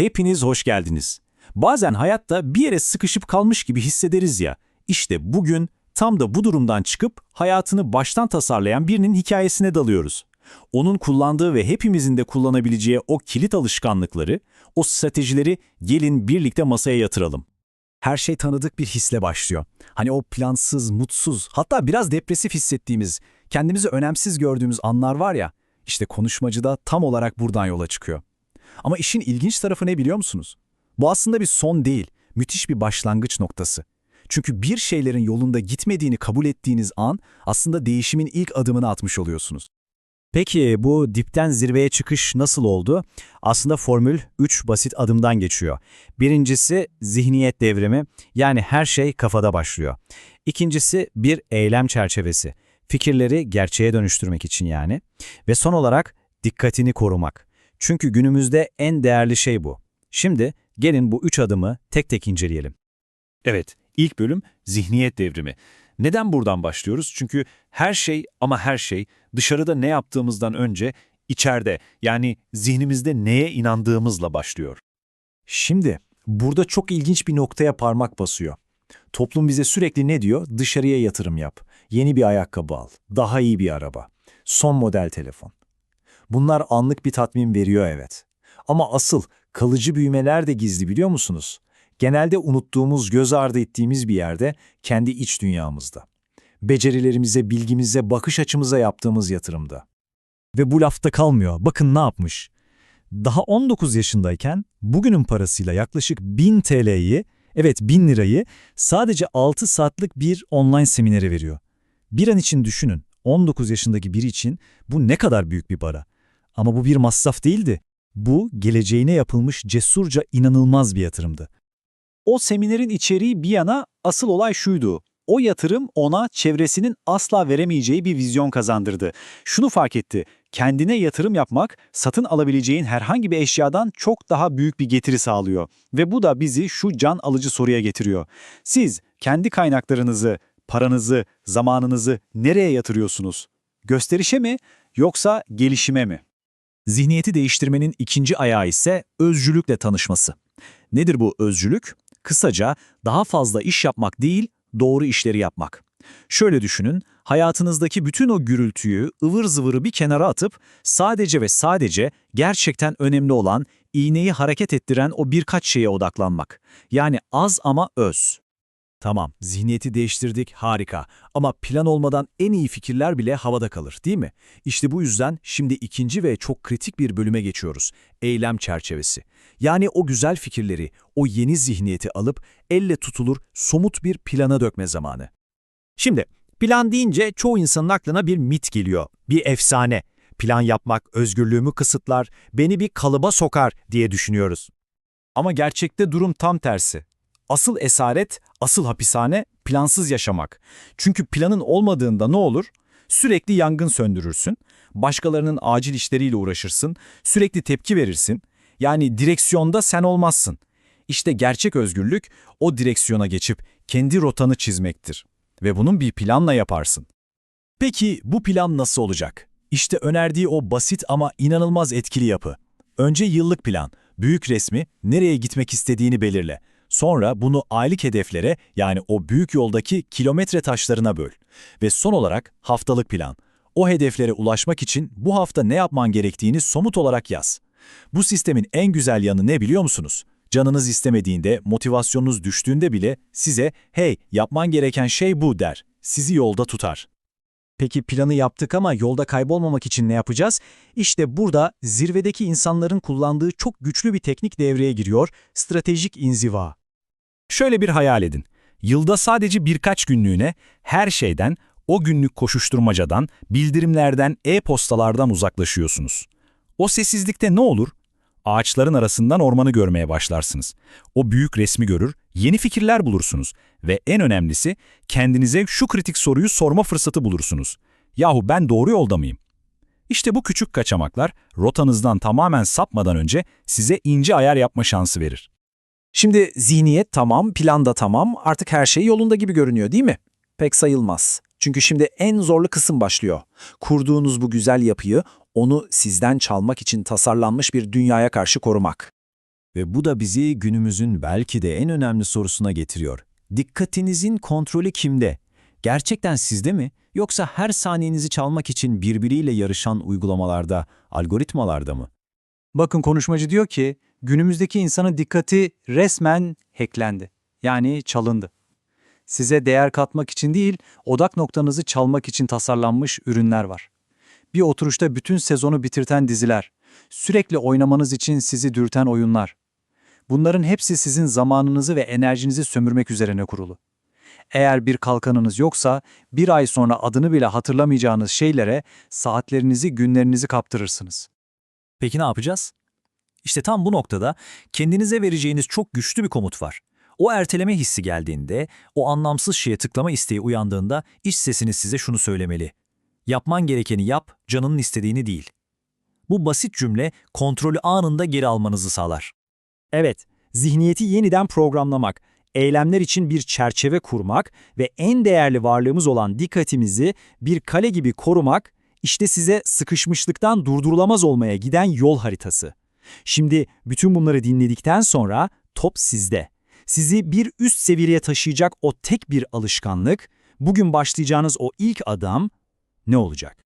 Hepiniz hoş geldiniz. Bazen hayatta bir yere sıkışıp kalmış gibi hissederiz ya. İşte bugün tam da bu durumdan çıkıp hayatını baştan tasarlayan birinin hikayesine dalıyoruz. Onun kullandığı ve hepimizin de kullanabileceği o kilit alışkanlıkları, o stratejileri gelin birlikte masaya yatıralım. Her şey tanıdık bir hisle başlıyor. Hani o plansız, mutsuz, hatta biraz depresif hissettiğimiz, kendimizi önemsiz gördüğümüz anlar var ya, işte konuşmacı da tam olarak buradan yola çıkıyor. Ama işin ilginç tarafı ne biliyor musunuz? Bu aslında bir son değil, müthiş bir başlangıç noktası. Çünkü bir şeylerin yolunda gitmediğini kabul ettiğiniz an aslında değişimin ilk adımını atmış oluyorsunuz. Peki bu dipten zirveye çıkış nasıl oldu? Aslında formül 3 basit adımdan geçiyor. Birincisi zihniyet devrimi, yani her şey kafada başlıyor. İkincisi bir eylem çerçevesi, fikirleri gerçeğe dönüştürmek için yani. Ve son olarak dikkatini korumak. Çünkü günümüzde en değerli şey bu. Şimdi gelin bu üç adımı tek tek inceleyelim. Evet, ilk bölüm zihniyet devrimi. Neden buradan başlıyoruz? Çünkü her şey ama her şey dışarıda ne yaptığımızdan önce içeride yani zihnimizde neye inandığımızla başlıyor. Şimdi burada çok ilginç bir noktaya parmak basıyor. Toplum bize sürekli ne diyor? Dışarıya yatırım yap. Yeni bir ayakkabı al. Daha iyi bir araba. Son model telefon. Bunlar anlık bir tatmin veriyor evet. Ama asıl kalıcı büyümeler de gizli biliyor musunuz? Genelde unuttuğumuz, göz ardı ettiğimiz bir yerde, kendi iç dünyamızda. Becerilerimize, bilgimize, bakış açımıza yaptığımız yatırımda. Ve bu lafta kalmıyor. Bakın ne yapmış. Daha 19 yaşındayken bugünün parasıyla yaklaşık 1000 TL'yi, evet 1000 lirayı sadece 6 saatlik bir online seminere veriyor. Bir an için düşünün, 19 yaşındaki biri için bu ne kadar büyük bir para. Ama bu bir masraf değildi. Bu geleceğine yapılmış cesurca inanılmaz bir yatırımdı. O seminerin içeriği bir yana asıl olay şuydu. O yatırım ona çevresinin asla veremeyeceği bir vizyon kazandırdı. Şunu fark etti. Kendine yatırım yapmak satın alabileceğin herhangi bir eşyadan çok daha büyük bir getiri sağlıyor. Ve bu da bizi şu can alıcı soruya getiriyor. Siz kendi kaynaklarınızı, paranızı, zamanınızı nereye yatırıyorsunuz? Gösterişe mi yoksa gelişime mi? Zihniyeti değiştirmenin ikinci ayağı ise özcülükle tanışması. Nedir bu özcülük? Kısaca daha fazla iş yapmak değil, doğru işleri yapmak. Şöyle düşünün, hayatınızdaki bütün o gürültüyü, ıvır zıvırı bir kenara atıp sadece ve sadece gerçekten önemli olan, iğneyi hareket ettiren o birkaç şeye odaklanmak. Yani az ama öz. Tamam, zihniyeti değiştirdik, harika. Ama plan olmadan en iyi fikirler bile havada kalır, değil mi? İşte bu yüzden şimdi ikinci ve çok kritik bir bölüme geçiyoruz. Eylem çerçevesi. Yani o güzel fikirleri, o yeni zihniyeti alıp elle tutulur, somut bir plana dökme zamanı. Şimdi plan deyince çoğu insanın aklına bir mit geliyor, bir efsane. Plan yapmak özgürlüğümü kısıtlar, beni bir kalıba sokar diye düşünüyoruz. Ama gerçekte durum tam tersi. Asıl esaret, asıl hapishane plansız yaşamak. Çünkü planın olmadığında ne olur? Sürekli yangın söndürürsün, başkalarının acil işleriyle uğraşırsın, sürekli tepki verirsin. Yani direksiyonda sen olmazsın. İşte gerçek özgürlük o direksiyona geçip kendi rotanı çizmektir. Ve bunun bir planla yaparsın. Peki bu plan nasıl olacak? İşte önerdiği o basit ama inanılmaz etkili yapı. Önce yıllık plan, büyük resmi, nereye gitmek istediğini belirle. Sonra bunu aylık hedeflere yani o büyük yoldaki kilometre taşlarına böl. Ve son olarak haftalık plan. O hedeflere ulaşmak için bu hafta ne yapman gerektiğini somut olarak yaz. Bu sistemin en güzel yanı ne biliyor musunuz? Canınız istemediğinde, motivasyonunuz düştüğünde bile size hey yapman gereken şey bu der. Sizi yolda tutar. Peki planı yaptık ama yolda kaybolmamak için ne yapacağız? İşte burada zirvedeki insanların kullandığı çok güçlü bir teknik devreye giriyor, stratejik inziva. Şöyle bir hayal edin. Yılda sadece birkaç günlüğüne her şeyden, o günlük koşuşturmacadan, bildirimlerden, e-postalardan uzaklaşıyorsunuz. O sessizlikte ne olur? Ağaçların arasından ormanı görmeye başlarsınız. O büyük resmi görür, yeni fikirler bulursunuz ve en önemlisi kendinize şu kritik soruyu sorma fırsatı bulursunuz. Yahu ben doğru yolda mıyım? İşte bu küçük kaçamaklar rotanızdan tamamen sapmadan önce size ince ayar yapma şansı verir. Şimdi zihniyet tamam, plan da tamam, artık her şey yolunda gibi görünüyor değil mi? Pek sayılmaz. Çünkü şimdi en zorlu kısım başlıyor. Kurduğunuz bu güzel yapıyı, onu sizden çalmak için tasarlanmış bir dünyaya karşı korumak. Ve bu da bizi günümüzün belki de en önemli sorusuna getiriyor. Dikkatinizin kontrolü kimde? Gerçekten sizde mi? Yoksa her saniyenizi çalmak için birbiriyle yarışan uygulamalarda, algoritmalarda mı? Bakın konuşmacı diyor ki günümüzdeki insanın dikkati resmen hacklendi. Yani çalındı. Size değer katmak için değil, odak noktanızı çalmak için tasarlanmış ürünler var. Bir oturuşta bütün sezonu bitirten diziler, sürekli oynamanız için sizi dürten oyunlar. Bunların hepsi sizin zamanınızı ve enerjinizi sömürmek üzerine kurulu. Eğer bir kalkanınız yoksa bir ay sonra adını bile hatırlamayacağınız şeylere saatlerinizi, günlerinizi kaptırırsınız. Peki ne yapacağız? İşte tam bu noktada kendinize vereceğiniz çok güçlü bir komut var. O erteleme hissi geldiğinde, o anlamsız şeye tıklama isteği uyandığında iç sesiniz size şunu söylemeli. Yapman gerekeni yap, canının istediğini değil. Bu basit cümle kontrolü anında geri almanızı sağlar. Evet, zihniyeti yeniden programlamak, eylemler için bir çerçeve kurmak ve en değerli varlığımız olan dikkatimizi bir kale gibi korumak, işte size sıkışmışlıktan durdurulamaz olmaya giden yol haritası. Şimdi bütün bunları dinledikten sonra top sizde. Sizi bir üst seviyeye taşıyacak o tek bir alışkanlık, bugün başlayacağınız o ilk adam ne olacak?